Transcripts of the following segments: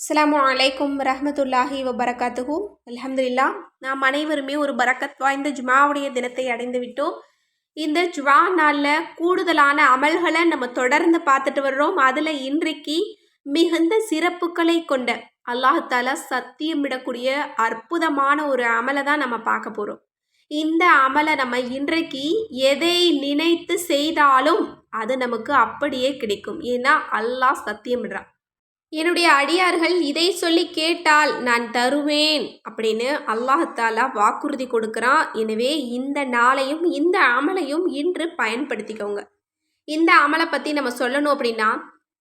அஸ்லாம் அலைக்கும் ரஹமத்துல்லாஹி வபரகாத்துஹு. அலமதுல்லா நாம் அனைவருமே ஒரு பரக்கத் வாய்ந்த ஜுமாவுடைய தினத்தை அடைந்து விட்டோம். இந்த ஜுமா நாளில் கூடுதலான அமல்களை நம்ம தொடர்ந்து பார்த்துட்டு வர்றோம். அதில் இன்றைக்கு மிகுந்த சிறப்புகளை கொண்ட அல்லாஹால சத்தியமிடக்கூடிய அற்புதமான ஒரு அமலை தான் நம்ம பார்க்க போகிறோம் இந்த அமலை நம்ம இன்றைக்கு எதை நினைத்து செய்தாலும் அது நமக்கு அப்படியே கிடைக்கும். ஏன்னா அல்லாஹ் சத்தியமிடுறான் என்னுடைய அடியார்கள் இதை சொல்லி கேட்டால் நான் தருவேன் அப்படின்னு அல்லாஹாலா வாக்குறுதி கொடுக்குறான். எனவே இந்த நாளையும் இந்த அமலையும் இன்று பயன்படுத்திக்கோங்க. இந்த அமலை பற்றி நம்ம சொல்லணும் அப்படின்னா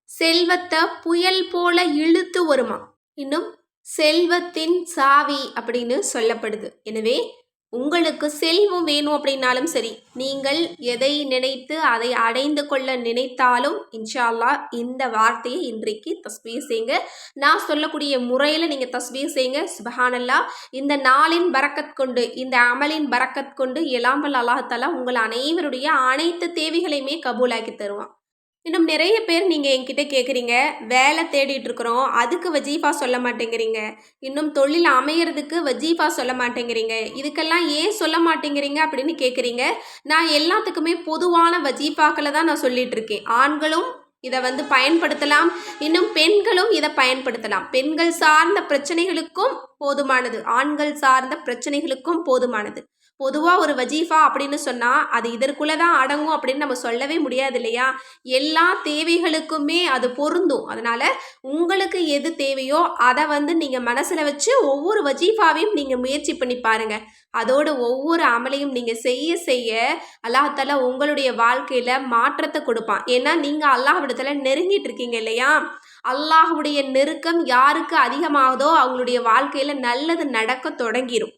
செல்வத்தை புயல் போல இழுத்து வருமா? இன்னும் செல்வத்தின் சாவி அப்படின்னு சொல்லப்படுது. எனவே உங்களுக்கு செல்வம் வேணும் அப்படின்னாலும் சரி நீங்கள் எதை நினைத்து அதை அடைந்து கொள்ள நினைத்தாலும் இன்ஷால்லா இந்த வார்த்தையை இன்றைக்கு தஸ்பீர் செய்யுங்க. நான் சொல்லக்கூடிய முறையில் நீங்கள் தஸ்பீர் செய்யுங்க. சுபஹானல்லா இந்த நாளின் பறக்கத் கொண்டு இந்த அமலின் பறக்கத் கொண்டு எலாமல் அல்லாஹாலா உங்கள் அனைவருடைய அனைத்து தேவைகளையுமே கபூலாக்கி தருவான். இன்னும் நிறைய பேர் நீங்கள் என்கிட்ட கேட்குறீங்க வேலை தேடிட்டு இருக்கிறோம். அதுக்கு வஜீஃபா சொல்ல மாட்டேங்கிறீங்க. இன்னும் தொழில் அமையறதுக்கு வஜீஃபா சொல்ல மாட்டேங்கிறீங்க. இதுக்கெல்லாம் ஏன் சொல்ல மாட்டேங்கிறீங்க அப்படின்னு கேட்குறீங்க நான் எல்லாத்துக்குமே பொதுவான வஜீஃபாக்களை தான் நான் சொல்லிட்டு இருக்கேன். ஆண்களும் இதை வந்து பயன்படுத்தலாம். இன்னும் பெண்களும் இதை பயன்படுத்தலாம். பெண்கள் சார்ந்த பிரச்சனைகளுக்கும் போதுமானது. ஆண்கள் சார்ந்த பிரச்சனைகளுக்கும் போதுமானது. பொதுவாக ஒரு வஜீஃபா அப்படின்னு சொன்னால் அது இதற்குள்ளே தான் அடங்கும் அப்படின்னு நம்ம சொல்லவே முடியாது இல்லையா? எல்லா தேவைகளுக்குமே அது பொருந்தும். அதனால் உங்களுக்கு எது தேவையோ அதை வந்து நீங்கள் மனசில் வச்சு ஒவ்வொரு வஜீஃபாவையும் நீங்கள் முயற்சி பண்ணி பாருங்கள் அதோட ஒவ்வொரு அமலையும் நீங்கள் செய்ய செய்ய அல்லாஹால உங்களுடைய வாழ்க்கையில் மாற்றத்தை கொடுப்பான். ஏன்னா நீங்கள் அல்லாஹ்விடத்தில் நெருங்கிட்டு இருக்கீங்க இல்லையா? அல்லாஹுடைய நெருக்கம் யாருக்கு அதிகமாகுதோ அவங்களுடைய வாழ்க்கையில் நல்லது நடக்க தொடங்கிடும்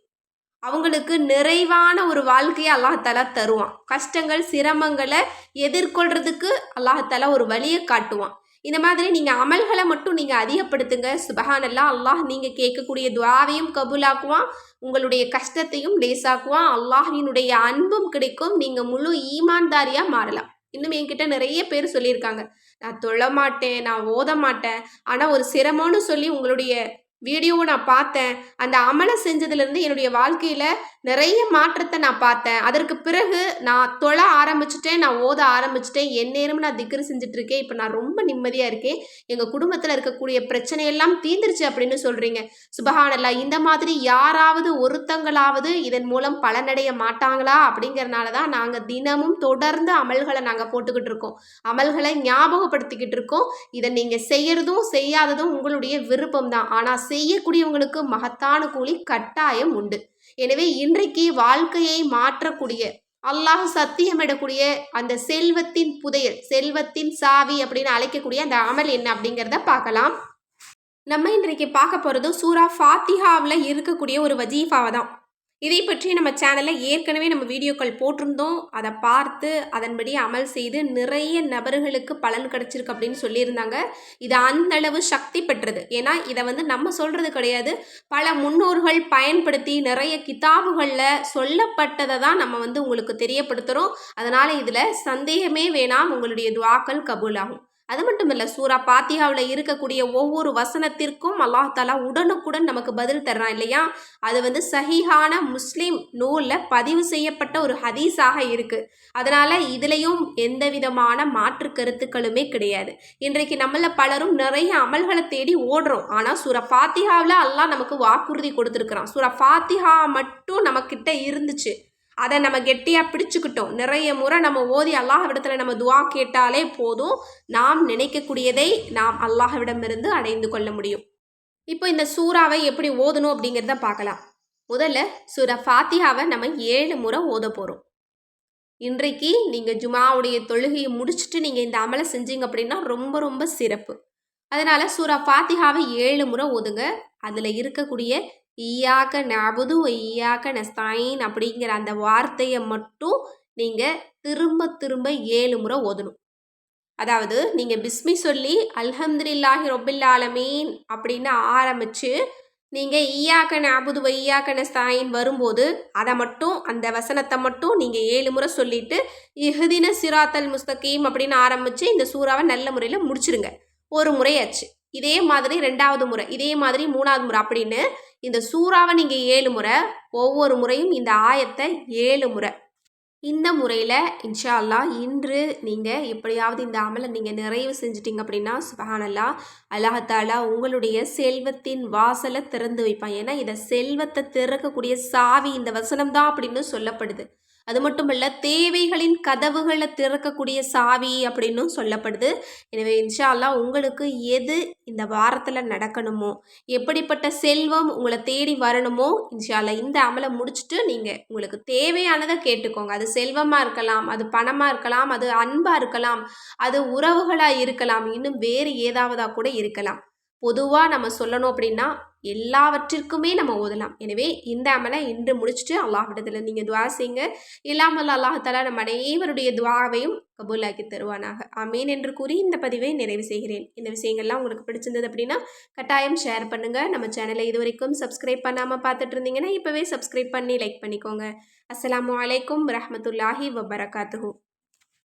அவங்களுக்கு நிறைவான ஒரு வாழ்க்கையை அல்லாஹாலா தருவான். கஷ்டங்கள் சிரமங்களை எதிர்கொள்றதுக்கு அல்லாஹாலா ஒரு வழியை காட்டுவான். இந்த மாதிரி நீங்கள் அமல்களை மட்டும் நீங்கள் அதிகப்படுத்துங்க. சுபஹானல்லா அல்லாஹ் நீங்கள் கேட்கக்கூடிய துவாவையும் கபூலாக்குவான். உங்களுடைய கஷ்டத்தையும் லேசாக்குவான். அல்லாஹினுடைய அன்பும் கிடைக்கும். நீங்கள் முழு ஈமான்தாரியாக மாறலாம். இன்னும் என்கிட்ட நிறைய பேர் சொல்லியிருக்காங்க. நான் தொழ மாட்டேன் நான் ஓத மாட்டேன். ஆனால் ஒரு சிரமம்னு சொல்லி உங்களுடைய வீடியோவும் நான் பார்த்தேன். அந்த அமலை செஞ்சதுலேருந்து என்னுடைய வாழ்க்கையில் நிறைய மாற்றத்தை நான் பார்த்தேன். அதற்கு பிறகு நான் தொழ ஆரம்பிச்சிட்டேன். நான் ஓத ஆரம்பிச்சிட்டேன். எந்நேரமும் நான் திக்ரு செஞ்சுட்ருக்கேன் இப்போ நான் ரொம்ப நிம்மதியாக இருக்கேன். எங்கள் குடும்பத்தில் இருக்கக்கூடிய பிரச்சனையெல்லாம் தீர்ந்துருச்சு அப்படின்னு சொல்கிறீங்க சுபஹானல்லா இந்த மாதிரி யாராவது ஒருத்தங்களாவது இதன் மூலம் பலனடைய மாட்டாங்களா? அப்படிங்கிறனால தான் நாங்கள் தினமும் தொடர்ந்து அமல்களை நாங்கள் போட்டுக்கிட்டு இருக்கோம். அமல்களை ஞாபகப்படுத்திக்கிட்டு இருக்கோம். இதை நீங்கள் செய்யறதும் செய்யாததும் உங்களுடைய விருப்பம் தான் ஆனால் செய்யக்கூடியவங்களுக்கு மகத்தான கூலி கட்டாயம் உண்டு. எனவே இன்றைக்கு வாழ்க்கையை மாற்றக்கூடிய அல்லாஹ் சத்தியமிடக்கூடிய அந்த செல்வத்தின் புதையல் செல்வத்தின் சாவி அப்படின்னு அழைக்கக்கூடிய அந்த அமல் என்ன அப்படிங்கிறத பார்க்கலாம். நம்ம இன்றைக்கு பார்க்க போகிறது சூரா ஃபாத்திஹாவில் இருக்கக்கூடிய ஒரு வஜீஃபாவை தான் இதை பற்றி நம்ம சேனலில் ஏற்கனவே நம்ம வீடியோக்கள் போட்டிருந்தோம். அதை பார்த்து அதன்படி அமல் செய்து நிறைய நபர்களுக்கு பலன் கிடச்சிருக்கு அப்படின்னு சொல்லியிருந்தாங்க. இது அந்த அளவு சக்தி பெற்றது. ஏன்னா இதை வந்து நம்ம சொல்கிறது கிடையாது. பல முன்னோர்கள் பயன்படுத்தி நிறைய கிதாபுகளில் சொல்லப்பட்டதை தான் நம்ம வந்து உங்களுக்கு தெரியப்படுத்துகிறோம் அதனால் இதில் சந்தேகமே வேணாம். உங்களுடைய துவாக்கள் கபூலாகும். அது மட்டும் இல்லை சூரா பாத்தியாவில் இருக்கக்கூடிய ஒவ்வொரு வசனத்திற்கும் அல்லாஹாலா உடனுக்குடன் நமக்கு பதில் தர்றான் இல்லையா? அது வந்து சஹிஹான முஸ்லீம் நூலில் பதிவு செய்யப்பட்ட ஒரு ஹதீஸாக இருக்குது அதனால் இதுலேயும் எந்த விதமான மாற்று கருத்துக்களுமே கிடையாது. இன்றைக்கு நம்மள பலரும் நிறைய அமல்களை தேடி ஓடுறோம். ஆனால் சூரா ஃபாத்திஹாவில் அல்லாஹ் நமக்கு வாக்குறுதி கொடுத்துருக்குறான். சூரா ஃபாத்திஹா மட்டும் நம்மக்கிட்ட இருந்துச்சு. அதை நம்ம கெட்டியாக பிடிச்சுக்கிட்டோம். நிறைய முறை நம்ம ஓதி அல்லாஹ்விடத்தில் நம்ம துவா கேட்டாலே போதும். நாம் நினைக்கக்கூடியதை நாம் அல்லாஹ்விடமிருந்து அடைந்து கொள்ள முடியும். இப்போ இந்த சூறாவை எப்படி ஓதணும் அப்படிங்கிறத பார்க்கலாம். முதல்ல சூரா ஃபாத்தியாவை நம்ம ஏழு முறை ஓத போகிறோம் இன்றைக்கு நீங்கள் ஜுமாவுடைய தொழுகையை முடிச்சுட்டு நீங்கள் இந்த அமலை செஞ்சீங்க அப்படின்னா ரொம்ப ரொம்ப சிறப்பு. அதனால் சூரா ஃபாத்திஹாவை ஏழு முறை ஓதுங்க. அதில் இருக்கக்கூடிய ஈயாக்க நபுது ஈயாக்க நஸ்தாயின் அப்படிங்கிற அந்த வார்த்தையை மட்டும் நீங்கள் திரும்ப திரும்ப ஏழு முறை ஓதணும். அதாவது நீங்கள் பிஸ்மி சொல்லி அல்ஹம்துலில்லாஹி ரொபில் ஆலமீன் அப்படின்னு ஆரம்பித்து நீங்கள் ஈயாக்க நபுது ஈயாக்க நஸ்தாயின் வரும்போது அதை மட்டும் அந்த வசனத்தை மட்டும் நீங்கள் ஏழு முறை சொல்லிவிட்டு இஹுதின சிராத்தல் முஸ்தகீம் அப்படின்னு ஆரம்பித்து இந்த சூறாவை நல்ல முறையில் முடிச்சிருங்க. ஒரு முறையாச்சு. இதே மாதிரி ரெண்டாவது முறை இதே மாதிரி மூணாவது முறை அப்படின்னு இந்த சூறாவை நீங்கள் ஏழு முறை ஒவ்வொரு முறையும் இந்த ஆயத்தை ஏழு முறை. இந்த முறையில் இன்ஷா அல்லாஹ் இன்று நீங்கள் எப்படியாவது இந்த அமலை நீங்கள் நிறைவு செஞ்சிட்டிங்க அப்படின்னா சுபஹானல்லா அல்லாஹாலா உங்களுடைய செல்வத்தின் வாசலை திறந்து வைப்பான். ஏன்னா இதை செல்வத்தை திறக்கக்கூடிய சாவி இந்த வசனம் தான் அப்படின்னு சொல்லப்படுது. அது மட்டும் இல்லை தேவைகளின் கதவுகளை திறக்கக்கூடிய சாவி அப்படின்னும் சொல்லப்படுது. எனவே இன்ஷா உங்களுக்கு எது இந்த வாரத்தில் நடக்கணுமோ எப்படிப்பட்ட செல்வம் உங்களை தேடி வரணுமோ இன்ஷால்லா இந்த அமலை முடிச்சுட்டு நீங்கள் உங்களுக்கு தேவையானதை கேட்டுக்கோங்க. அது செல்வமாக இருக்கலாம் அது பணமாக இருக்கலாம் அது அன்பாக இருக்கலாம் அது உறவுகளாக இருக்கலாம் இன்னும் வேறு ஏதாவதாக கூட இருக்கலாம். பொதுவாக நம்ம சொல்லணும் அப்படின்னா எல்லாவற்றிற்குமே நம்ம ஓதலாம். எனவே இந்த அமலை இன்று முடிச்சுட்டு அல்லாஹ்விடத்தில் நீங்கள் துவா செய்யுங்க இல்லாமல் அல்லாஹால நம்ம அனைவருடைய துவாவையும் கபூலாக்கி தருவானாக. அமீன் என்று கூறி இந்த பதிவை நிறைவு செய்கிறேன். இந்த விஷயங்கள்லாம் உங்களுக்கு பிடிச்சிருந்தது அப்படின்னா கட்டாயம் ஷேர் பண்ணுங்கள் நம்ம சேனலை இது வரைக்கும் சப்ஸ்கிரைப் பண்ணாமல் பார்த்துட்டு இருந்தீங்கன்னா இப்போவே சப்ஸ்கிரைப் பண்ணி லைக் பண்ணிக்கோங்க. அஸ்லாம் அலைக்கும் ரஹமத்துல்லாஹி வபரகாத்துஹு.